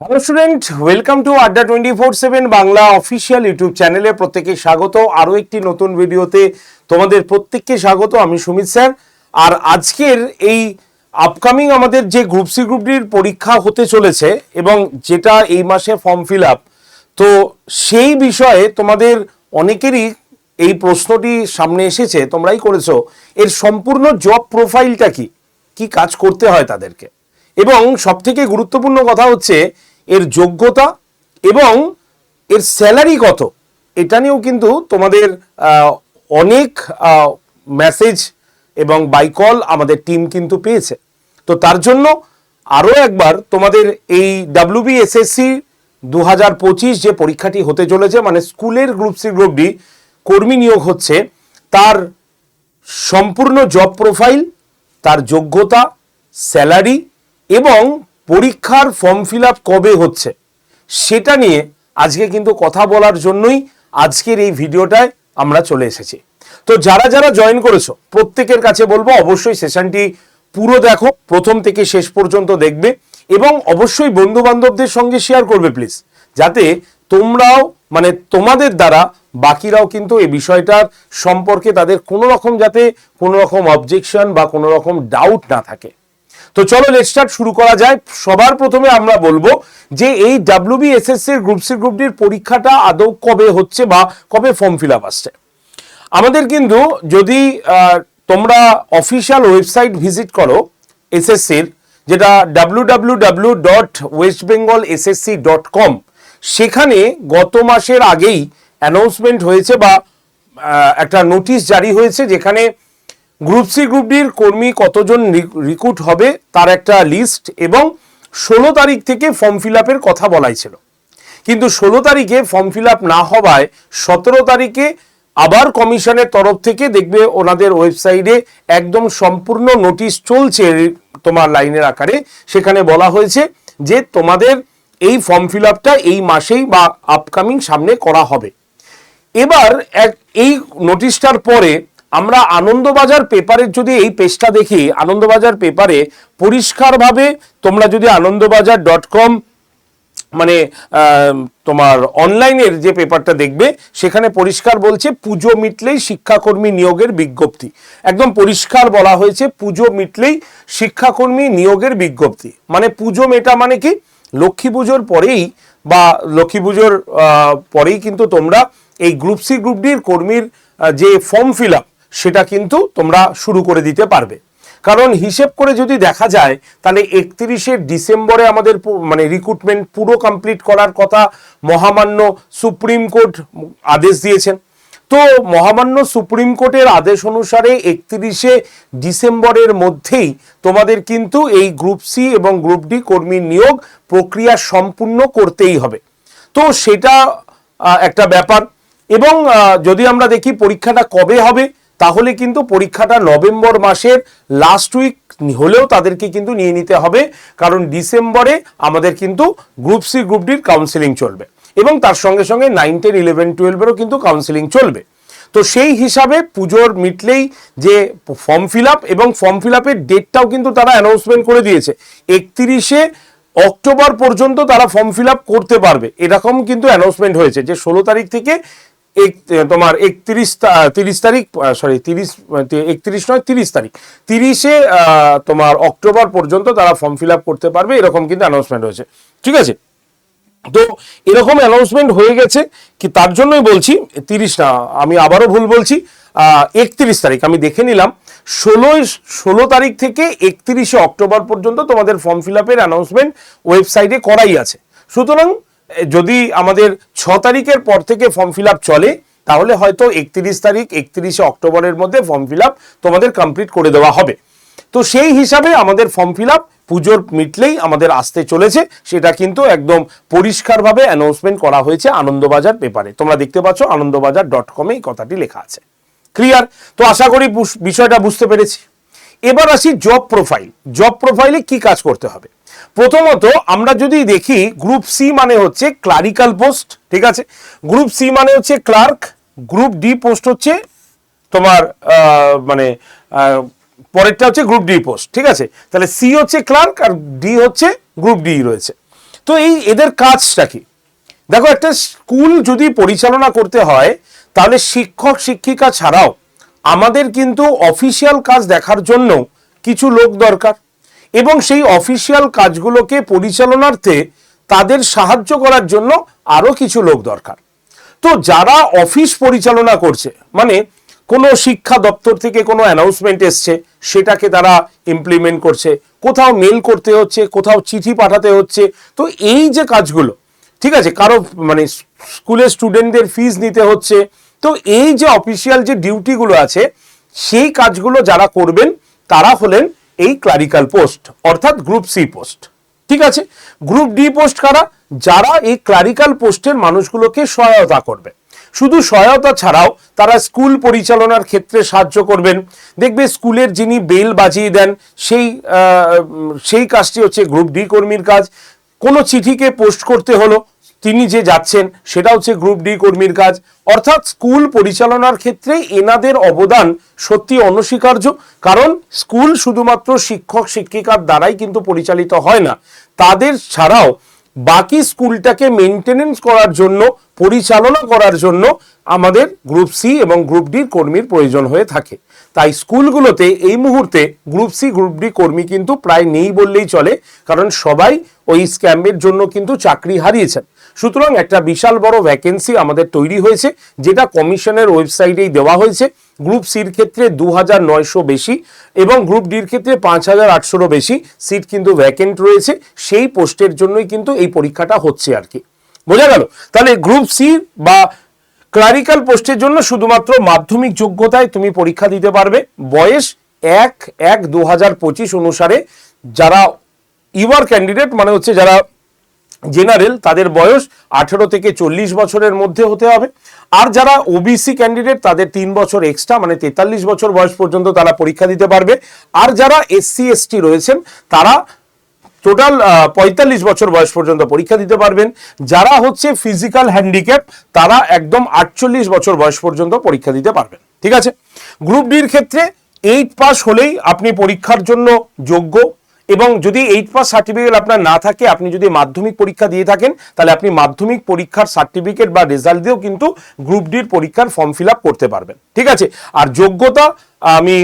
Hello student welcome to Adda twenty four seven Bangla official YouTube চ্যানেলে প্রত্যেকে স্বাগত। আরও একটি নতুন ভিডিওতে তোমাদের প্রত্যেককে স্বাগত। আমি সুমিত স্যার। আর আজকের এই আপকামিং আমাদের যে গ্রুপ সি গ্রুপ ডির পরীক্ষা হতে চলেছে এবং যেটা এই মাসে ফর্ম ফিল আপ তো সেই বিষয়ে তোমাদের অনেকেরই এই প্রশ্নটি সামনে এসেছে, তোমরাই করেছ। এর সম্পূর্ণ জব প্রোফাইলটা কি? কি কাজ করতে হয় তাদেরকে? এবং সবথেকে গুরুত্বপূর্ণ কথা হচ্ছে এর যোগ্যতা এবং এর স্যালারি কত? এটা নিয়েও কিন্তু তোমাদের অনেক মেসেজ এবং বাইকল আমাদের টিম কিন্তু পেয়েছে। তো তার জন্য আরও একবার তোমাদের এই ডাব্লিউবি এসএসসি দু হাজার পঁচিশ যে পরীক্ষাটি হতে চলেছে মানে স্কুলের গ্রুপ সি গ্রুপ ডি কর্মী নিয়োগ হচ্ছে, তার সম্পূর্ণ জব প্রোফাইল তার যোগ্যতা স্যালারি এবং পরীক্ষার ফর্ম ফিল কবে হচ্ছে? সেটা নিয়ে আজকে কিন্তু কথা বলার জন্যই আজকের এই ভিডিওটায় আমরা চলে এসেছি। তো যারা যারা জয়েন করেছ, প্রত্যেকের কাছে বলব অবশ্যই সেশনটি পুরো দেখো, প্রথম থেকে শেষ পর্যন্ত দেখবে এবং অবশ্যই বন্ধু বান্ধবদের সঙ্গে শেয়ার করবে প্লিজ যাতে তোমরাও মানে তোমাদের দ্বারা বাকিরাও কিন্তু এই বিষয়টার সম্পর্কে তাদের কোনো রকম যাতে কোনো রকম অবজেকশন বা কোনো রকম ডাউট না থাকে। তো চলো স্টার্ট শুরু করা যায়। সবার প্রথমে আমরা বলব যে এই WB SSC group C group ডির পরীক্ষাটা আদৌ কবে হচ্ছে বা কবে ফর্ম ফিল আপ আসছে। আমাদের কিন্তু যদি তোমরা অফিসিয়াল ওয়েবসাইট ভিজিট করো এসএসসির যেটা W W W dot West Bengal SSC dot com সেখানে গত মাসের আগেই অ্যানাউন্সমেন্ট হয়েছে বা একটা নোটিশ জারি হয়েছে যেখানে গ্রুপ সি, গ্রুপ ডির কর্মী কতজন রিক্রুট হবে তার একটা লিস্ট এবং ষোলো তারিখ থেকে ফর্ম ফিল আপের কথা বলাই ছিল। কিন্তু ষোলো তারিখে ফর্ম ফিল আপ না হওয়ায় সতেরো তারিখে আবার কমিশনের তরফ থেকে দেখবে ওনাদের ওয়েবসাইটে একদম সম্পূর্ণ নোটিশ চলছে তোমার লাইনের আকারে। সেখানে বলা হয়েছে যে তোমাদের এই ফর্ম ফিল আপটা এই মাসেই বা আপকামিং সামনে করা হবে। এবার এক এই নোটিশটার পরে আমরা আনন্দবাজার পেপারের যদি এই পেজটা দেখি, আনন্দবাজার পেপারে পরিষ্কারভাবে তোমরা যদি আনন্দবাজার ডট কম মানে তোমার অনলাইনের যে পেপারটা দেখবে, সেখানে পরিষ্কার বলছে পুজো মিটলেই শিক্ষাকর্মী নিয়োগের বিজ্ঞপ্তি। একদম পরিষ্কার বলা হয়েছে পুজো মিটলেই শিক্ষাকর্মী নিয়োগের বিজ্ঞপ্তি। মানে পুজো মেটা মানে কি? লক্ষ্মী পুজোর পরেই বা লক্ষ্মী পুজোর পরেই কিন্তু তোমরা এই গ্রুপ সি গ্রুপ ডির কর্মীর যে ফর্ম ফিল আপ সেটা কিন্তু তোমরা শুরু করে দিতে পারবে। কারণ হিসেব করে যদি দেখা যায়, তাহলে একত্রিশে ডিসেম্বরে আমাদের মানে রিক্রুটমেন্ট পুরো কমপ্লিট করার কথা মহামান্য সুপ্রিম কোর্ট আদেশ দিয়েছেন। তো মহামান্য সুপ্রিম কোর্টের আদেশ অনুসারে একত্রিশে ডিসেম্বরের মধ্যেই তোমাদের কিন্তু এই গ্রুপ সি এবং গ্রুপ ডি কর্মী নিয়োগ প্রক্রিয়া সম্পূর্ণ করতেই হবে। তো সেটা একটা ব্যাপার। এবং যদি আমরা দেখি পরীক্ষাটা কবে হবে তাহলে কিন্তু পরীক্ষাটা নভেম্বর মাসের লাস্ট উইক হলেও তাদেরকে কিন্তু নিয়ে নিতে হবে, কারণ ডিসেম্বরে আমাদের কিন্তু গ্রুপ সি গ্রুপ ডির কাউন্সিলিং চলবে এবং তার সঙ্গে সঙ্গে নাইন টেন ইলেভেন টুয়েলভেরও কিন্তু কাউন্সিলিং চলবে। তো সেই হিসাবে পুজোর মিটলেই যে ফর্ম ফিল আপ এবং ফর্ম ফিল আপের ডেটটাও কিন্তু তারা অ্যানাউন্সমেন্ট করে দিয়েছে। একত্রিশে অক্টোবর পর্যন্ত তারা ফর্ম ফিল আপ করতে পারবে। এরকম কিন্তু অ্যানাউন্সমেন্ট হয়েছে যে ষোলো তারিখ থেকে তোমার একত্রিশ তিরিশ তারিখ সরি তিরিশ একত্রিশ নয়, তিরিশ তারিখ। তিরিশে তোমার অক্টোবর পর্যন্ত তারা ফর্ম ফিল আপ করতে পারবে, এরকম কিন্তু অ্যানাউন্সমেন্ট হয়েছে ঠিক আছে? তো এরকম অ্যানাউন্সমেন্ট হয়ে গেছে কি তার জন্যই বলছি, তিরিশ না, আমি আবারও ভুল বলছি একত্রিশ তারিখ, আমি দেখে নিলাম, ষোলোই, ষোলো তারিখ থেকে একত্রিশে অক্টোবর পর্যন্ত তোমাদের ফর্ম ফিল আপের অ্যানাউন্সমেন্ট ওয়েবসাইটে করাই আছে। সুতরাং যদি আমাদের ছ তারিখের পর থেকে ফর্ম ফিল চলে, তাহলে হয়তো একত্রিশ তারিখ, একত্রিশে অক্টোবরের মধ্যে ফর্ম ফিল তোমাদের কমপ্লিট করে দেওয়া হবে। তো সেই হিসাবে আমাদের ফর্ম ফিল আপ পুজোর মিটলেই আমাদের আসতে চলেছে। সেটা কিন্তু একদম পরিষ্কারভাবে অ্যানাউন্সমেন্ট করা হয়েছে আনন্দবাজার পেপারে। তোমরা দেখতে পাচ্ছ আনন্দবাজার ডট কমে এই কথাটি লেখা আছে। ক্লিয়ার তো আশা করি বিষয়টা বুঝতে পেরেছি। এবার আসি জব প্রোফাইল জব প্রোফাইলে কি কাজ করতে হবে? প্রথমত আমরা যদি দেখি গ্রুপ সি মানে হচ্ছে ক্লারিক্যাল পোস্ট ঠিক আছে? গ্রুপ সি মানে হচ্ছে ক্লার্ক গ্রুপ ডি পোস্ট হচ্ছে তোমার মানে পরেরটা হচ্ছে গ্রুপ ডি পোস্ট ঠিক আছে? তাহলে সি হচ্ছে ক্লার্ক আর ডি হচ্ছে গ্রুপ ডি রয়েছে। তো এই এদের কাজটা কি? দেখো, একটা স্কুল যদি পরিচালনা করতে হয়, তাহলে শিক্ষক, শিক্ষিকা ছাড়াও আমাদের কিন্তু অফিসিয়াল কাজ দেখার জন্য কিছু লোক দরকার। এবং সেই অফিসিয়াল কাজগুলোকে পরিচালনার্থে তাদের সাহায্য করার জন্য আরও কিছু লোক দরকার। তো যারা অফিস পরিচালনা করছে মানে কোনো শিক্ষা দপ্তর থেকে কোনো অ্যানাউন্সমেন্ট এসছে, সেটাকে তারা ইমপ্লিমেন্ট করছে, কোথাও মেল করতে হচ্ছে, কোথাও চিঠি পাঠাতে হচ্ছে, তো এই যে কাজগুলো, ঠিক আছে, কারও মানে স্কুলের স্টুডেন্টদের ফিজ নিতে হচ্ছে, তো এই যে অফিসিয়াল যে ডিউটিগুলো আছে, সেই কাজগুলো যারা করবেন, তারা হলেন এই ক্লারিক্যাল পোস্ট অর্থাৎ গ্রুপ সি পোস্ট ঠিক আছে? গ্রুপ ডি পোস্ট কারা? যারা এই ক্লারিক্যাল পোস্টের মানুষগুলোকে সহায়তা করবে। শুধু সহায়তা ছাড়াও তারা স্কুল পরিচালনার ক্ষেত্রে সাহায্য করবেন। দেখবে স্কুলের যিনি বেল বাজিয়ে দেন, সেই সেই কাজটি হচ্ছে গ্রুপ ডি কর্মীর কাজ। কোনো চিঠিকে পোস্ট করতে হলো তিনি যে যাচ্ছেন সেটা হচ্ছে গ্রুপ ডি কর্মীর কাজ। অর্থাৎ স্কুল পরিচালনার ক্ষেত্রে এনাদের অবদান সত্যি অনস্বীকার্য, কারণ স্কুল শুধুমাত্র শিক্ষক, শিক্ষিকার দ্বারাই কিন্তু পরিচালিত হয় না। তাদের ছাড়াও বাকি স্কুলটাকে মেনটেনেন্স করার জন্য, পরিচালনা করার জন্য আমাদের গ্রুপ সি এবং গ্রুপ ডির কর্মীর প্রয়োজন হয়ে থাকে। তাই স্কুলগুলোতে এই মুহূর্তে গ্রুপ সি গ্রুপ ডি কর্মী কিন্তু প্রায় নেই বললেই চলে, কারণ সবাই ওই স্ক্যামের জন্য কিন্তু চাকরি হারিয়েছেন। সুতরাং একটা বিশাল বড় ভ্যাকেন্সি আমাদের তৈরি হয়েছে, যেটা কমিশনের ওয়েবসাইটেই দেওয়া হয়েছে। গ্রুপ সির ক্ষেত্রে দু হাজার নয়শো বেশি এবং গ্রুপ ডির ক্ষেত্রে পাঁচ হাজার আটশোরও বেশি সিট কিন্তু ভ্যাকেন্ট রয়েছে। সেই পোস্টের জন্যই কিন্তু এই পরীক্ষাটা হচ্ছে আর কি। বোঝা গেল? তাহলে গ্রুপ সি বা ক্লারিক্যাল পোস্টের জন্য শুধুমাত্র মাধ্যমিক যোগ্যতায় তুমি পরীক্ষা দিতে পারবে। বয়স এক এক দু অনুসারে যারা ইউআর ক্যান্ডিডেট মানে হচ্ছে যারা জেনারেল তাদের বয়স আঠেরো থেকে চল্লিশ বছরের মধ্যে হতে হবে। আর যারা ওবিসি ক্যান্ডিডেট তাদের তিন বছর এক্সট্রা মানে তেতাল্লিশ বছর বয়স পর্যন্ত তারা পরীক্ষা দিতে পারবে। আর যারা এসসি এসটি রয়েছেন, তারা টোটাল পঁয়তাল্লিশ বছর বয়স পর্যন্ত পরীক্ষা দিতে পারবেন। যারা হচ্ছে ফিজিক্যাল হ্যান্ডিক্যাপ তারা একদম আটচল্লিশ বছর বয়স পর্যন্ত পরীক্ষা দিতে পারবেন। ঠিক আছে? গ্রুপ ডির ক্ষেত্রে এইট পাস হলেই আপনি পরীক্ষার জন্য যোগ্য। এবং যদি এইট পাস সার্টিফিকেট আপনার না থাকে, আপনি যদি মাধ্যমিক পরীক্ষা দিয়ে থাকেন, তাহলে আপনি মাধ্যমিক পরীক্ষার সার্টিফিকেট বা রেজাল্ট দিয়েও কিন্তু গ্রুপ ডির পরীক্ষার ফর্ম ফিল করতে পারবেন। ঠিক আছে? আর যোগ্যতা আমি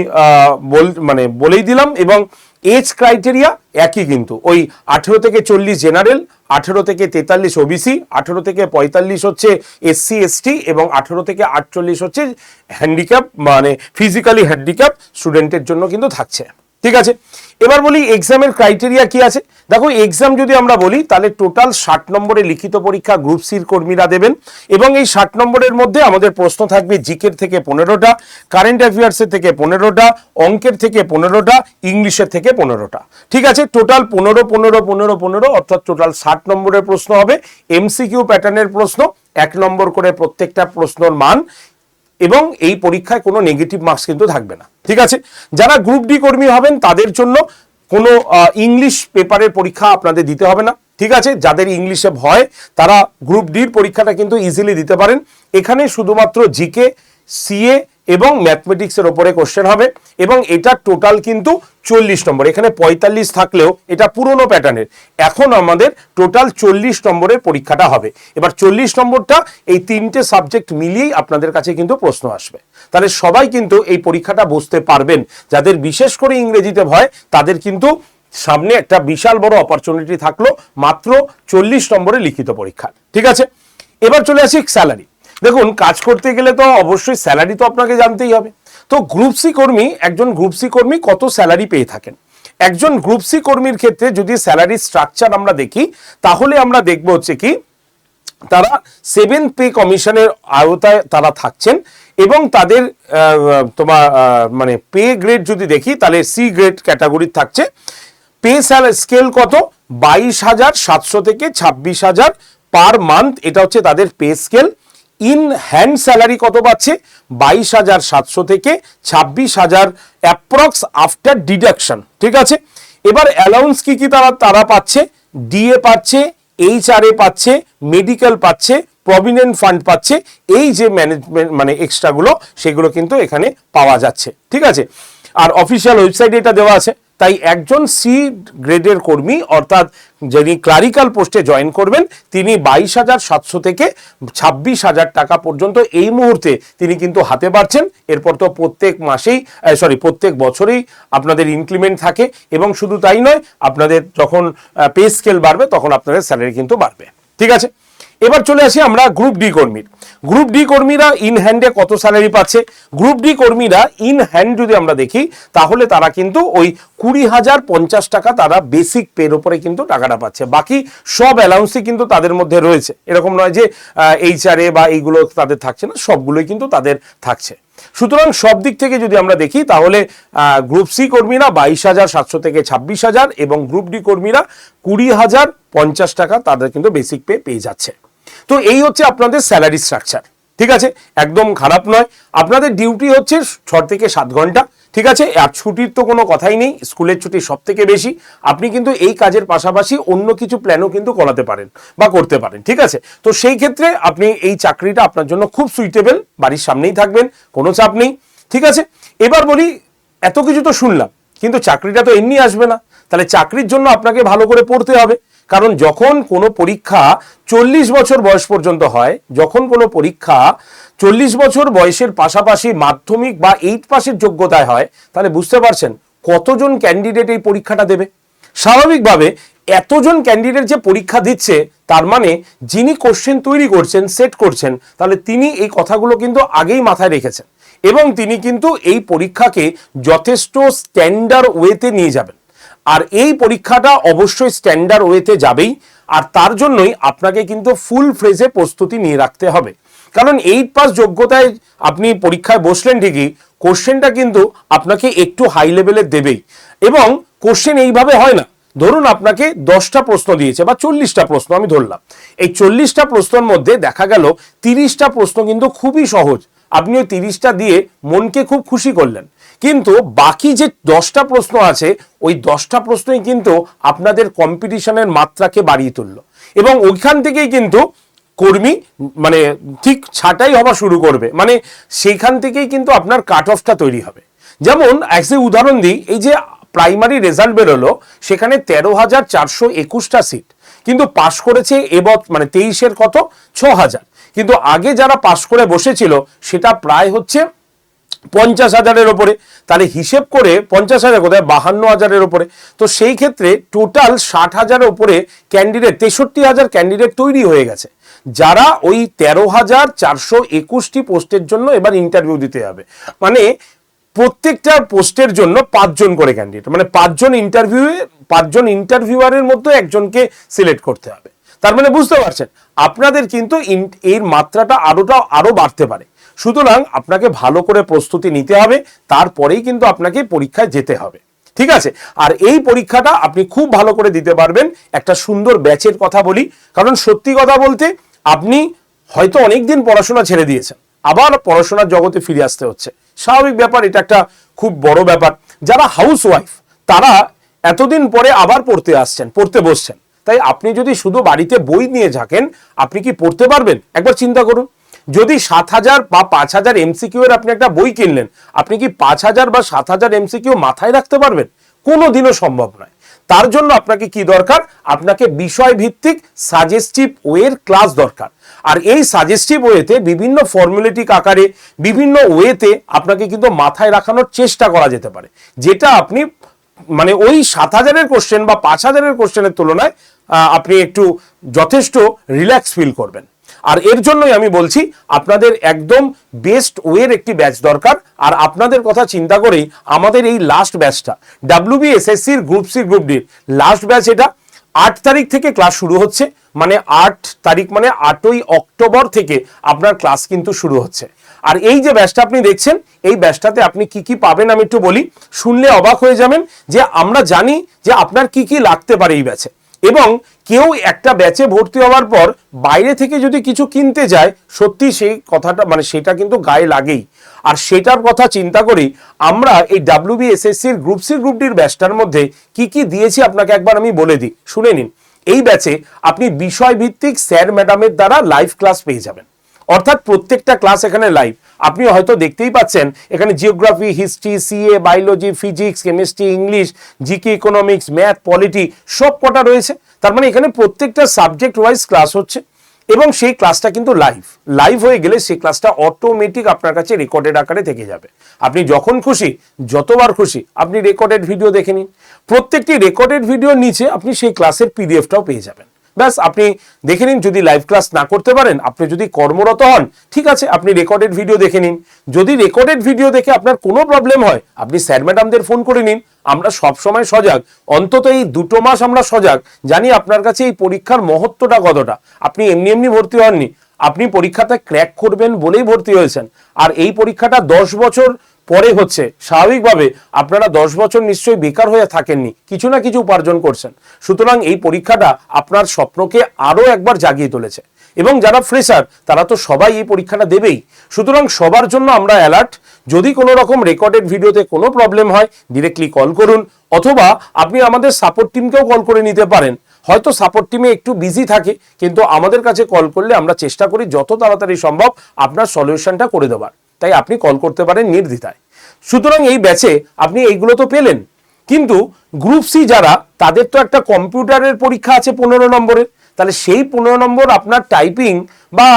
বল মানে বলেই দিলাম এবং এজ ক্রাইটেরিয়া একই কিন্তু। ওই আঠেরো থেকে চল্লিশ জেনারেল আঠেরো থেকে তেতাল্লিশ ওবিসি আঠেরো থেকে পঁয়তাল্লিশ হচ্ছে এসসি এসটি এবং আঠেরো থেকে আটচল্লিশ হচ্ছে হ্যান্ডিক্যাপ মানে ফিজিক্যালি হ্যান্ডিক্যাপ স্টুডেন্টের জন্য কিন্তু থাকছে। ঠিক আছে? এবার বলি এক্সামের ক্রাইটেরিয়া কি আছে? দেখো এক্সাম যদি আমরা বলি, তাহলে টোটাল ষাট নম্বরে লিখিত পরীক্ষা গ্রুপ সির কর্মীরা দেবেন এবং এই ষাট নম্বরের মধ্যে আমাদের প্রশ্ন থাকবে জিকের থেকে পনেরোটা কারেন্ট অ্যাফেয়ার্সের থেকে পনেরোটা, অঙ্কের থেকে পনেরোটা, ইংলিশের থেকে পনেরোটা। ঠিক আছে? টোটাল পনেরো পনেরো পনেরো পনেরো, অর্থাৎ টোটাল ষাট নম্বরের প্রশ্ন হবে। এমসিকিউ প্যাটার্নের প্রশ্ন, এক নম্বর করে প্রত্যেকটা প্রশ্নর মান। এবং এই পরীক্ষায় কোনো নেগেটিভ মার্কস কিন্তু থাকবে না। ঠিক আছে? যারা গ্রুপ ডি কর্মী হবেন, তাদের জন্য কোনো ইংলিশ পেপারের পরীক্ষা আপনাদের দিতে হবে না। ঠিক আছে? যাদের ইংলিশে ভয়, তারা গ্রুপ ডির পরীক্ষাটা কিন্তু ইজিলি দিতে পারেন। এখানে শুধুমাত্র জিকে সিএ এবং ম্যাথমেটিক্সের ওপরে কোশ্চেন হবে এবং এটা টোটাল কিন্তু চল্লিশ নম্বর। এখানে পঁয়তাল্লিশ থাকলেও এটা পুরনো প্যাটার্নের এখন আমাদের টোটাল চল্লিশ নম্বরের পরীক্ষাটা হবে। এবার চল্লিশ নম্বরটা এই তিনটে সাবজেক্ট মিলিয়েই আপনাদের কাছে কিন্তু প্রশ্ন আসবে। তাহলে সবাই কিন্তু এই পরীক্ষাটা বুঝতে পারবেন। যাদের বিশেষ করে ইংরেজিতে ভয়, তাদের কিন্তু সামনে একটা বিশাল বড় অপরচুনিটি থাকল মাত্র চল্লিশ নম্বরে লিখিত পরীক্ষা ঠিক আছে? এবার চলে আসি স্যালারি দেখুন, কাজ করতে গেলে তো অবশ্যই স্যালারি তো আপনাকে জানতেই হবে। তো গ্রুপ সি কর্মী, একজন গ্রুপ সি কর্মী কত স্যালারি পেয়ে থাকেন? একজন গ্রুপ সি কর্মীর ক্ষেত্রে যদি স্যালারি স্ট্রাকচার আমরা দেখি, তাহলে আমরা দেখব হচ্ছে কি, তারা সেভেন পে কমিশনের আওতায় তারা থাকছেন এবং তাদের তোমার মানে পে গ্রেড যদি দেখি, তাহলে সি গ্রেড ক্যাটাগরির থাকছে। পে স্কেল কত? বাইশ হাজার সাতশো থেকে ছাব্বিশ হাজার পার মান্থ এটা হচ্ছে তাদের pay scale in hand salary কত পাচ্ছে? বাইশ হাজার সাতশো থেকে ছাব্বিশ হাজার অ্যাপ্রক্স আফটার ডিডাকশন। ঠিক আছে? এবার অ্যালাউন্স কি কি তারা তারা পাচ্ছে? ডিএ পাচ্ছে এইচআরএ পাচ্ছে, মেডিকেল পাচ্ছে, প্রভিডেন্ট ফান্ড পাচ্ছে। এই যে ম্যানেজমেন্ট মানে এক্সট্রাগুলো, সেগুলো কিন্তু এখানে পাওয়া যাচ্ছে। ঠিক আছে? আর অফিসিয়াল ওয়েবসাইটে এটা দেওয়া আছে। তাই একজন সি গ্রেডের কর্মী, অর্থাৎ যিনি ক্লারিক্যাল পোস্টে জয়েন করবেন, তিনি বাইশ হাজার সাতশো থেকে ছাব্বিশ হাজার টাকা পর্যন্ত এই মুহূর্তে তিনি কিন্তু হাতে পাচ্ছেন। এরপর তো প্রত্যেক মাসেই সরি প্রত্যেক বছরেই আপনাদের ইনক্রিমেন্ট থাকে এবং শুধু তাই নয়, আপনাদের যখন পে স্কেল বাড়বে, তখন আপনাদের স্যালারি কিন্তু বাড়বে। ঠিক আছে? এবার চলে আসি আমরা গ্রুপ ডি কর্মীর। গ্রুপ ডি কর্মীরা ইন হ্যান্ডে কত স্যালারি পাচ্ছে? গ্রুপ ডি কর্মীরা ইন হ্যান্ড যদি আমরা দেখি, তাহলে তারা কিন্তু ওই কুড়ি হাজার পঞ্চাশ টাকা তারা বেসিক পের ওপরে কিন্তু টাকাটা পাচ্ছে। বাকি সব অ্যালাউন্সই কিন্তু তাদের মধ্যে রয়েছে। এরকম নয় যে এইচআরএ বা এইগুলো তাদের থাকছে না, সবগুলোই কিন্তু তাদের থাকছে। সুতরাং সব দিক থেকে যদি আমরা দেখি, তাহলে গ্রুপ সি কর্মীরা বাইশ হাজার সাতশো থেকে ছাব্বিশ হাজার এবং গ্রুপ ডি কর্মীরা কুড়ি হাজার পঞ্চাশ টাকা তাদের কিন্তু বেসিক পে পেয়ে যাচ্ছে। তো এই হচ্ছে আপনাদের স্যালারি স্ট্রাকচার ঠিক আছে? একদম খারাপ নয়। আপনাদের ডিউটি হচ্ছে ছ থেকে সাত ঘণ্টা, ঠিক আছে? আর ছুটির তো কোনো কথাই নেই, স্কুলের ছুটি সব থেকে বেশি। আপনি কিন্তু এই কাজের পাশাপাশি অন্য কিছু প্ল্যানও কিন্তু করাতে পারেন বা করতে পারেন, ঠিক আছে? তো সেই ক্ষেত্রে আপনি এই চাকরিটা আপনার জন্য খুব সুইটেবল বাড়ির সামনেই থাকবেন, কোনো চাপ নেই, ঠিক আছে? এবার বলি, এত কিছু তো শুনলাম, কিন্তু চাকরিটা তো এমনি আসবে না। তাহলে চাকরির জন্য আপনাকে ভালো করে পড়তে হবে। কারণ যখন কোনো পরীক্ষা চল্লিশ বছর বয়স পর্যন্ত হয়, যখন কোনো পরীক্ষা চল্লিশ বছর বয়সের পাশাপাশি মাধ্যমিক বা এইট পাসের যোগ্যতায় হয়, তাহলে বুঝতে পারছেন কতজন ক্যান্ডিডেট এই পরীক্ষাটা দেবে। স্বাভাবিকভাবে এতজন ক্যান্ডিডেট যে পরীক্ষা দিচ্ছে, তার মানে যিনি কোশ্চেন তৈরি করছেন সেট করছেন, তাহলে তিনি এই কথাগুলো কিন্তু আগেই মাথায় রেখেছেন এবং তিনি কিন্তু এই পরীক্ষাকে যথেষ্ট স্ট্যান্ডার্ড ওয়েতে নিয়ে যাবেন। আর এই পরীক্ষাটা অবশ্যই স্ট্যান্ডার্ড ওয়েতে যাবেই, আর তার জন্যই আপনাকে কিন্তু ফুল ফ্রেজে প্রস্তুতি নিয়ে রাখতে হবে। কারণ এইট পাস যোগ্যতায় আপনি পরীক্ষায় বসলেন ঠিকই কোশ্চেনটা কিন্তু আপনাকে একটু হাই লেভেলের দেবেই। এবং কোশ্চেন এইভাবে হয় না, ধরুন আপনাকে দশটা প্রশ্ন দিয়েছে বা চল্লিশটা প্রশ্ন আমি ধরলাম। এই চল্লিশটা প্রশ্নের মধ্যে দেখা গেল তিরিশটা প্রশ্ন কিন্তু খুবই সহজ। আপনি ওই তিরিশটা দিয়ে মনকে খুব খুশি করলেন। কিন্তু বাকি যে দশটা প্রশ্ন আছে, ওই দশটা প্রশ্নই কিন্তু আপনাদের কম্পিটিশনের মাত্রাকে বাড়িয়ে তুললো। এবং ওইখান থেকেই কিন্তু কর্মী মানে ঠিক ছাটাই হওয়া শুরু করবে। মানে সেইখান থেকেই কিন্তু আপনার কাট অফটা তৈরি হবে। যেমন একটি উদাহরণ দিই, এই যে প্রাইমারি রেজাল্ট বেরোলো, সেখানে তেরো হাজার চারশো একুশটা সিট কিন্তু পাশ করেছে এবত মানে তেইশের কত? ছ হাজার কিন্তু আগে যারা পাশ করে বসেছিল, সেটা প্রায় হচ্ছে পঞ্চাশ হাজারের ওপরে। তাহলে হিসেব করে পঞ্চাশ হাজার কোথায় বাহান্ন হাজারের ওপরে। তো সেই ক্ষেত্রে টোটাল ষাট হাজারের ওপরে ক্যান্ডিডেট তেষট্টি হাজার ক্যান্ডিডেট তৈরি হয়ে গেছে। যারা ওই তেরো হাজার চারশো একুশটি পোস্টের জন্য এবার ইন্টারভিউ দিতে হবে। মানে প্রত্যেকটা পোস্টের জন্য পাঁচজন করে ক্যান্ডিডেট মানে পাঁচজন ইন্টারভিউ পাঁচজন ইন্টারভিউয়ারের মধ্যে একজনকে সিলেক্ট করতে হবে। তার মানে বুঝতে পারছেন? আপনাদের কিন্তু এর মাত্রাটা আরোটা, আরও বাড়তে পারে। সুতরাং আপনাকে ভালো করে প্রস্তুতি নিতে হবে, তারপরেই কিন্তু আপনাকে পরীক্ষায় যেতে হবে। ঠিক আছে? আর এই পরীক্ষাটা আপনি খুব ভালো করে দিতে পারবেন। একটা সুন্দর ব্যাচের কথা বলি, কারণ সত্যি কথা বলতে আপনি হয়তো অনেকদিন পড়াশোনা ছেড়ে দিয়েছেন, আবার পড়াশোনার জগতে ফিরে আসতে হচ্ছে। স্বাভাবিক ব্যাপার, এটা একটা খুব বড় ব্যাপার। যারা হাউস ওয়াইফ তারা এতদিন পরে আবার পড়তে আসছেন, পড়তে বসছেন। তাই আপনি যদি শুধু বাড়িতে বই নিয়ে থাকেন, আপনি কি পড়তে পারবেন? একবার চিন্তা করুন। যদি সাত হাজার বা পাঁচ হাজার এমসিকিউ এর আপনি একটা বই কিনলেন, আপনি কি পাঁচ হাজার বা সাত হাজার এমসিকিউ মাথায় রাখতে পারবেন? কোনো দিনও সম্ভব নয়। তার জন্য আপনাকে কি দরকার? আপনাকে বিষয় ভিত্তিক সাজেস্টিভ ওয়ের ক্লাস দরকার। আর এই সাজেস্টিভ ওয়েতে বিভিন্ন ফর্মুলেটিক আকারে, বিভিন্ন ওয়েতে আপনাকে কিন্তু মাথায় রাখানোর চেষ্টা করা যেতে পারে। যেটা আপনি মানে ওই সাত হাজারের কোশ্চেন বা পাঁচ হাজারের কোশ্চেনের তুলনায় আপনি একটু যথেষ্ট রিল্যাক্স ফিল করবেন। আর এর জন্যই আমি বলছি, আপনাদের একদম বেস্ট ওয়ের একটি ব্যাচ দরকার। আর আপনাদের কথা চিন্তা করেই আমাদের এই লাস্ট ব্যাচটা ডাব্লিউবি এসএসসির গ্রুপ সি গ্রুপ ডির লাস্ট ব্যাচ এটা আট তারিখ থেকে ক্লাস শুরু হচ্ছে মানে আট তারিখ মানে আটই অক্টোবর থেকে আপনার ক্লাস কিন্তু শুরু হচ্ছে। আর এই যে ব্যাচটা আপনি দেখছেন, এই ব্যাচটাতে আপনি কি কি পাবেন আমি একটু বলি, শুনলে অবাক হয়ে যাবেন যে আমরা জানি যে আপনার কি কি লাগতে পারে এই ব্যাচে এবং কেউ একটা ব্যাচে ভর্তি হওয়ার পর বাইরে থেকে যদি কিছু কিনতে যায় সত্যি সেই কথাটা মানে সেটা কিন্তু গায়ে লাগেই। আর সেটার কথা চিন্তা করি, আমরা এই ডাব্লিউ এসএসসির গ্রুপ সি গ্রুপ ডির ব্যাচটার মধ্যে কি কি দিয়েছি আপনাকে একবার আমি বলে দিই। শুনে নিন। এই ব্যাচে আপনি বিষয়ভিত্তিক স্যার ম্যাডামের দ্বারা লাইভ ক্লাস পেয়ে যাবেন। অর্থাৎ প্রত্যেকটা ক্লাস এখানে লাইভ আপনি হয়তো দেখতেই পাচ্ছেন, এখানে geography history CA biology physics chemistry English GK economics math polity সব কটা রয়েছে। তার মানে এখানে প্রত্যেকটা সাবজেক্ট ওয়াইজ ক্লাস হচ্ছে এবং সেই ক্লাসটা কিন্তু লাইভ লাইভ হয়ে গেলে সেই ক্লাসটা অটোমেটিক আপনার কাছে রেকর্ডেড আকারে থেকে যাবে। আপনি যখন খুশি, যতবার খুশি, আপনি রেকর্ডেড ভিডিও দেখে নিন। প্রত্যেকটি রেকর্ডেড ভিডিওর নিচে আপনি সেই ক্লাসের পিডিএফটাও পেয়ে যাবেন। ব্যাস, আপনি দেখে নিন, যদি লাইভ ক্লাস না করতে পারেন, আপনি যদি কর্মরত হন, ঠিক আছে, আপনি রেকর্ডেড ভিডিও দেখে নিন। যদি রেকর্ডেড ভিডিও দেখে আপনার কোনো প্রবলেম হয়, আপনি স্যার ম্যাডামদের ফোন করে নিন। আমরা সব সময় সজাগ। অন্তত এই দুটো মাস আমরা সজাগ, জানি আপনার কাছে এই পরীক্ষার মহত্বটা কতটা। আপনি এমনি এমনি ভর্তি হননি। আপনি পরীক্ষাতে ক্র্যাক করবেন বলেই ভর্তি হয়েছেন। আর এই পরীক্ষাটা দশ বছর পরে হচ্ছে স্বাভাবিকভাবে আপনারা দশ বছর নিশ্চয়ই বেকার হয়ে থাকেননি, কিছু না কিছু উপার্জন করছেন। সুতরাং এই পরীক্ষাটা আপনার স্বপ্নকে আরও একবার জাগিয়ে তুলেছে। এবং যারা ফ্রেশার তারা তো সবাই এই পরীক্ষাটা দেবেই। সুতরাং সবার জন্য আমরা অ্যালার্ট যদি কোনো রকম রেকর্ডেড ভিডিওতে কোনো প্রবলেম হয় ডিরেক্টলি কল করুন, অথবা আপনি আমাদের সাপোর্ট টিমকেও কল করে নিতে পারেন। হয়তো সাপোর্ট টিমে একটু বিজি থাকে, কিন্তু আমাদের কাছে কল করলে আমরা চেষ্টা করি যত তাড়াতাড়ি সম্ভব আপনার সলিউশনটা করে দেওয়ার। তাই আপনি কল করতে পারেন নির্দ্বিধায়। সুতরাং এই ব্যাচে আপনি এইগুলো তো পেলেন। কিন্তু গ্রুপ সি যারা, তাদের তো একটা কম্পিউটারের পরীক্ষা আছে পনেরো নম্বরের তাহলে সেই পনেরো নম্বর আপনার টাইপিং বা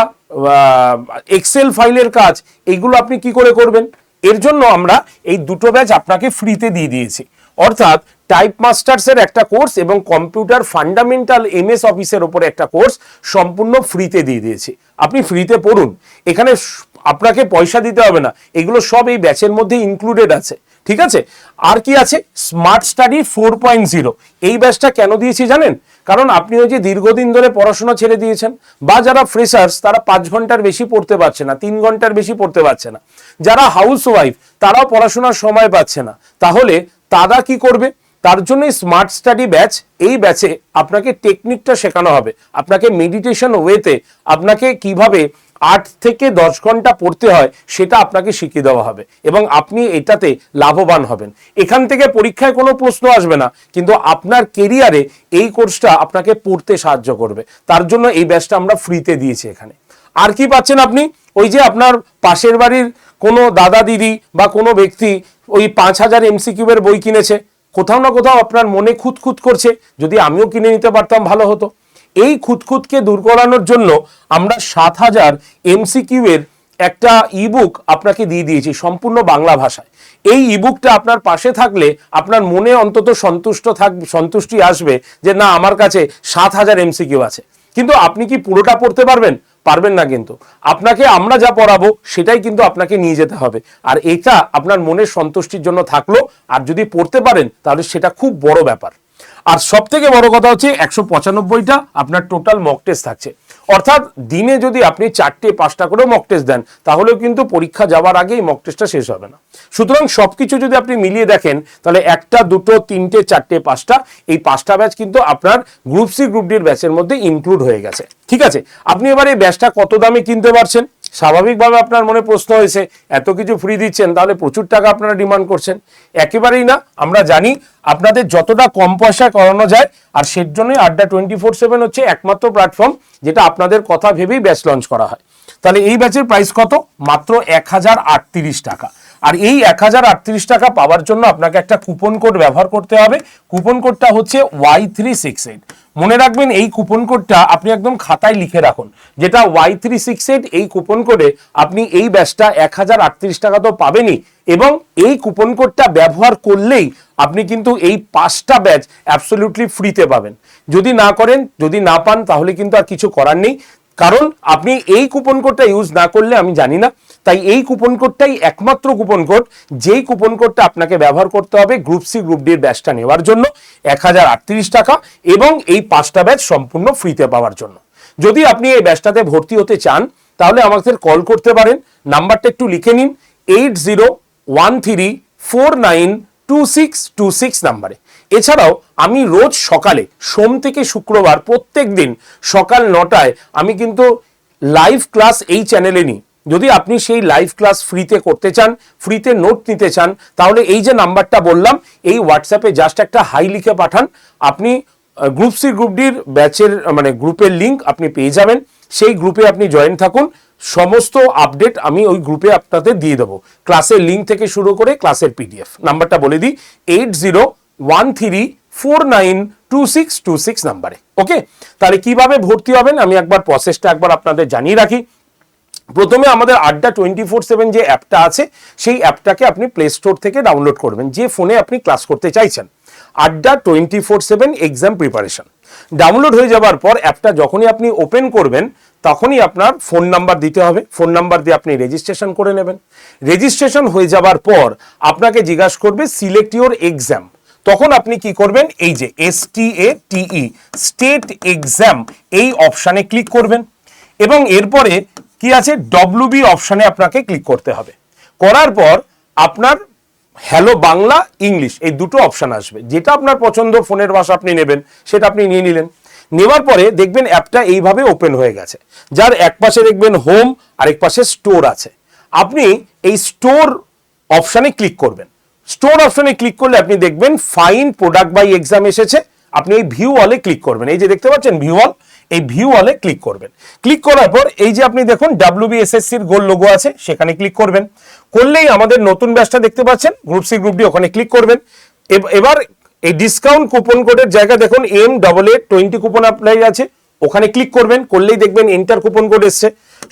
এক্সেল ফাইলের কাজ, এইগুলো আপনি কি করে করবেন? এর জন্য আমরা এই দুটো ব্যাচ আপনাকে ফ্রিতে দিয়ে দিয়েছি। অর্থাৎ টাইপ মাস্টার্সের একটা কোর্স এবং কম্পিউটার ফান্ডামেন্টাল এমএস অফিসের ওপরে একটা কোর্স সম্পূর্ণ ফ্রিতে দিয়ে দিয়েছি। আপনি ফ্রিতে পড়ুন। এখানে আপনাকে পয়সা দিতে হবে না। এগুলো সব এই ব্যাচের মধ্যে ইনক্লুডেড আছে। ঠিক আছে? আর কি আছে? Smart study four point zero এই ব্যাচটা কেন দিয়েছি জানেন? কারণ আপনি ওই যে দীর্ঘদিন ধরে পড়াশোনা ছেড়ে দিয়েছেন বা যারা ফ্রেশার্স তারা পাঁচ ঘণ্টার বেশি পড়তে পারছে না, তিন ঘণ্টার বেশি পড়তে পারছে না। যারা হাউস ওয়াইফ তারাও পড়াশোনার সময় পাচ্ছে না। তাহলে তারা কি করবে? তার জন্য স্মার্ট স্টাডি ব্যাচ, এই ব্যাচে আপনাকে টেকনিকটা শেখানো হবে। আপনাকে মেডিটেশন ওয়েতে আপনাকে কীভাবে আট থেকে দশ ঘণ্টা পড়তে হয়, সেটা আপনাকে শিখিয়ে দেওয়া হবে এবং আপনি এটাতে লাভবান হবেন। এখান থেকে পরীক্ষায় কোনো প্রশ্ন আসবে না, কিন্তু আপনার কেরিয়ারে এই কোর্সটা আপনাকে পড়তে সাহায্য করবে। তার জন্য এই ব্যাচটা আমরা ফ্রিতে দিয়েছি এখানে। আর কি পাচ্ছেন আপনি? ওই যে আপনার পাশের বাড়ির কোনো দাদা দিদি বা কোনো ব্যক্তি ওই পাঁচ হাজার এমসিকিউবের বই কিনেছে, কোথাও না কোথাও আপনার মনে খুঁতখুত করছে, যদি আমিও কিনে নিতে পারতাম ভালো হতো। এই খুঁতখুতকে দূর করানোর জন্য আমরা সাত হাজার এমসিকিউ এর একটা ইবুক আপনাকে দিয়ে দিয়েছি, সম্পূর্ণ বাংলা ভাষায়। এই ইবুকটা আপনার পাশে থাকলে আপনার মনে অন্তত সন্তুষ্ট থাক, সন্তুষ্টি আসবে যে না, আমার কাছে সাত হাজার এমসিকিউ আছে। কিন্তু আপনি কি পুরোটা পড়তে পারবেন? পারবেন না কিন্তু। আপনাকে আমরা যা পড়াবো, সেটাই কিন্তু আপনাকে নিয়ে যেতে হবে। আর এটা আপনার মনের সন্তুষ্টির জন্য থাকল। আর যদি পড়তে পারেন, তাহলে সেটা খুব বড় ব্যাপার। আর সব থেকে বড় কথা হচ্ছে একশো পঁচানব্বইটা আপনার টোটাল মক টেস্ট থাকছে। অর্থাৎ দিনে যদি আপনি চারটে, পাঁচটা করে মক টেস্ট দেন, তাহলেও কিন্তু পরীক্ষা যাওয়ার আগেই মক টেস্টটা শেষ হবে না। সুতরাং সব কিছু যদি আপনি মিলিয়ে দেখেন, তাহলে একটা, দুটো, তিনটে, চারটে, পাঁচটা, এই পাঁচটা ব্যাচ কিন্তু আপনার গ্রুপ সি গ্রুপ ডির ব্যাচের মধ্যে ইনক্লুড হয়ে গেছে। ঠিক আছে? আপনি এবার এই ব্যাচটা কত দামে কিনতে পারছেন? স্বাভাবিকভাবে আপনার মনে প্রশ্ন হয়েছে, এত কিছু ফ্রি দিচ্ছেন, তাহলে প্রচুর টাকা আপনারা ডিমান্ড করছেন। একেবারেই না, আমরা জানি আপনাদের যতটা কম পয়সায় করানো যায়, আর সের জন্যই আড্ডা টোয়েন্টি ফোর সেভেন হচ্ছে একমাত্র প্ল্যাটফর্ম যেটা আপনাদের কথা ভেবেই ব্যাচ লঞ্চ করা হয়। তাহলে এই ব্যাচের প্রাইস কত? মাত্র এক হাজার আটত্রিশ টাকা। আর এই এক হাজার আটত্রিশ টাকা পাওয়ার জন্য আপনাকে একটা কুপন কোড ব্যবহার করতে হবে। কুপন কোডটা হচ্ছে ওয়াই থ্রি সিক্স এইট। মনে রাখবেন এই কুপন কোডটা আপনি একদম খাতায় লিখে রাখুন। যেটা ওয়াই থ্রি সিক্স এইট, এই কুপন কোডে আপনি এই ব্যাচটা এক হাজার আটত্রিশ টাকা তো পাবেনই এবং এই কুপন কোডটা ব্যবহার করলেই আপনি কিন্তু এই পাঁচটা ব্যাচ অ্যাবসলিউটলি ফ্রিতে পাবেন। যদি না করেন, যদি না পান, তাহলে কিন্তু আর কিছু করার নেই। কারণ আপনি এই কুপন কোডটা ইউজ না করলে আমি জানি না। তাই এই কুপন কোডটাই একমাত্র কুপন কোড যেই কুপন কোডটা আপনাকে ব্যবহার করতে হবে গ্রুপ সি গ্রুপ ডির ব্যাচটা নেওয়ার জন্য, এক হাজার আটত্রিশ টাকা এবং এই পাঁচটা ব্যাচ সম্পূর্ণ ফ্রিতে পাওয়ার জন্য। যদি আপনি এই ব্যাচটাতে ভর্তি হতে চান, তাহলে আমাদের কল করতে পারেন, নাম্বারটা একটু লিখে নিন eight zero one three four nine two six two six নাম্বারে। এছাড়াও আমি রোজ সকালে সোম থেকে শুক্রবার প্রত্যেক দিন সকাল নটায় আমি কিন্তু লাইভ ক্লাস এই চ্যানেলে নিই। যদি আপনি সেই লাইভ ক্লাস ফ্রিতে করতে চান ফ্রিতে নোট নিতে চান, তাহলে এই যে নাম্বারটা বললাম, এই হোয়াটসঅ্যাপে জাস্ট একটা হাই লিখে পাঠান। আপনি গ্রুপ সি গ্রুপ ডির ব্যাচের মানে গ্রুপের লিঙ্ক আপনি পেয়ে যাবেন। সেই গ্রুপে আপনি জয়েন থাকুন। সমস্ত আপডেট আমি ওই গ্রুপে আপনাদের দিয়ে দেবো। ক্লাসের লিঙ্ক থেকে শুরু করে ক্লাসের পিডিএফ নাম্বারটা বলে দিই eight zero one three four nine two six two six নাম্বারে। ওকে? তাহলে কীভাবে ভর্তি হবেন? আমি একবার প্রসেসটা একবার আপনাদের জানিয়ে রাখি। প্রথমে আমাদের আড্ডা টোয়েন্টি ফোর সেভেন যে অ্যাপটা আছে, সেই অ্যাপটাকে আপনি প্লে স্টোর থেকে ডাউনলোড করবেন। যে ফোনে আপনি ক্লাস করতে চাইছেন। Adda twenty four seven exam preparation download হয়ে যাওয়ার পর অ্যাপটা যখনই আপনি ওপেন করবেন, তখনই আপনার ফোন নাম্বার দিতে হবে। ফোন নাম্বার দিয়ে আপনি রেজিস্ট্রেশন করে নেবেন। রেজিস্ট্রেশন হয়ে যাওয়ার পর আপনাকে জিজ্ঞাসা করবে সিলেক্ট ইউর এক্সাম তখন আপনি কি করবেন? এই যে S T A T E state exam এই অপশানে ক্লিক করবেন। এবং এরপরে কি আছে? ডব্লিউবি অপশানে আপনাকে ক্লিক করতে হবে। করার পর আপনার হ্যালো বাংলা ইংলিশ এই দুটো অপশান আসবে। যেটা আপনার পছন্দ, ফোনের ভাষা আপনি নেবেন, সেটা আপনি নিয়ে নিলেন। নেওয়ার পরে দেখবেন অ্যাপটা এইভাবে ওপেন হয়ে গেছে। যার এক পাশে দেখবেন হোম আরেক পাশে স্টোর আছে। আপনি এই স্টোর অপশানে ক্লিক করবেন। স্টোর অপশনে ক্লিক করলে আপনি দেখবেন ফাইন প্রোডাক্ট বাই এক্সাম এসেছে। আপনি এই ভিউ অলে ক্লিক করবেন। এই যে দেখতে পাচ্ছেন ভিউ অল এই ভিউ অলে ক্লিক করবেন। ক্লিক করার পর এই যে আপনি দেখুন ডাব্লিউবিএসএসসির গোল লোগো আছে, সেখানে ক্লিক করবেন। করলেই আমাদের নতুন ব্যাচটা দেখতে পাচ্ছেন গ্রুপ সি গ্রুপ ডি ওখানে ক্লিক করবেন। এবার এই ডিসকাউন্ট কুপন কোডের জায়গা দেখুন M double A twenty coupon apply আছে, ওখানে ক্লিক করবেন। করলেই দেখবেন এন্টার কুপন কোড এসছে।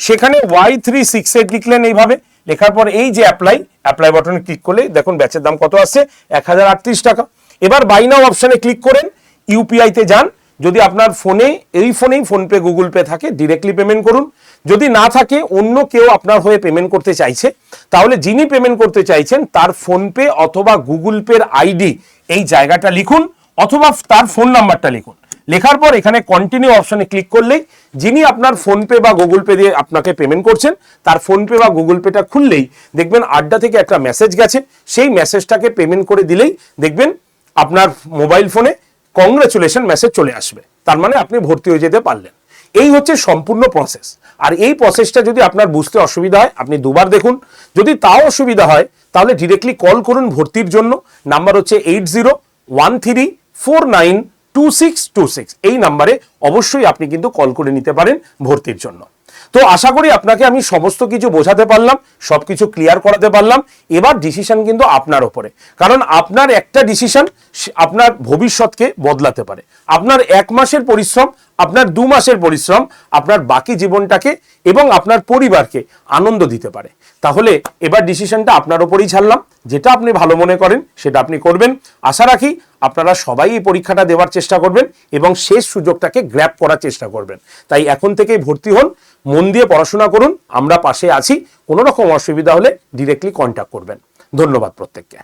সেখানে ওয়াই থ্রি সিক্স এইট লিখলেন এইভাবে। লেখার পর এই যে অ্যাপ্লাই অ্যাপ্লাই বাটনে ক্লিক করলে দেখুন ব্যাচের দাম কত আসছে? এক হাজার আটত্রিশ টাকা। এবার বাই নাও অপশানে ক্লিক করেন ইউপিআইতে যান। যদি আপনার ফোনে এই ফোনেই ফোনপে গুগল পে থাকে ডিরেক্টলি পেমেন্ট করুন। যদি না থাকে, অন্য কেউ আপনার হয়ে পেমেন্ট করতে চাইছে, তাহলে যিনি পেমেন্ট করতে চাইছেন, তার ফোনপে অথবা গুগল পের আইডি এই জায়গাটা লিখুন, অথবা তার ফোন নাম্বারটা লিখুন। লেখার পর এখানে কন্টিনিউ অপশনে ক্লিক করলেই যিনি আপনার ফোনপে বা গুগল পে দিয়ে আপনাকে পেমেন্ট করছেন, তার ফোনপে বা গুগল পেটা খুললেই দেখবেন আড্ডা থেকে একটা মেসেজ গেছে, সেই মেসেজটাকে পেমেন্ট করে দিলেই দেখবেন আপনার মোবাইল ফোনে কংগ্রেচুলেশন মেসেজ চলে আসবে। তার মানে আপনি ভর্তি হয়ে যেতে পারলেন। এই হচ্ছে সম্পূর্ণ প্রসেস আর এই প্রসেসটা যদি আপনার বুঝতে অসুবিধা হয়, আপনি দুবার দেখুন। যদি তাও অসুবিধা হয়, তাহলে ডিরেক্টলি কল করুন ভর্তির জন্য। নাম্বার হচ্ছে eight zero one three four nine two six two six এই নাম্বারে অবশ্যই আপনি কিন্তু কল করে নিতে পারেন ভর্তির জন্য। তো আশা করি আপনাকে আমি সমস্ত কিছু বোঝাতে পারলাম সব কিছু ক্লিয়ার করাতে পারলাম। এবার ডিসিশন কিন্তু আপনার ওপরে। কারণ আপনার একটা ডিসিশন আপনার ভবিষ্যৎকে বদলাতে পারে। আপনার এক মাসের পরিশ্রম, আপনার দু মাসের পরিশ্রম, আপনার বাকি জীবনটাকে এবং আপনার পরিবারকে আনন্দ দিতে পারে। তাহলে এবার ডিসিশনটা আপনার ওপরেই ছাড়লাম। যেটা আপনি ভালো মনে করেন, সেটা আপনি করবেন। আশা রাখি আপনারা সবাই এই পরীক্ষাটা দেওয়ার চেষ্টা করবেন এবং শেষ সুযোগটাকে গ্র্যাপ করার চেষ্টা করবেন। তাই এখন থেকেই ভর্তি হন। মন দিয়ে পড়াশোনা করুন, আমরা পাশে আছি। কোনো রকম অসুবিধা হলে ডিরেক্টলি কন্ট্যাক্ট করবেন। ধন্যবাদ প্রত্যেককে।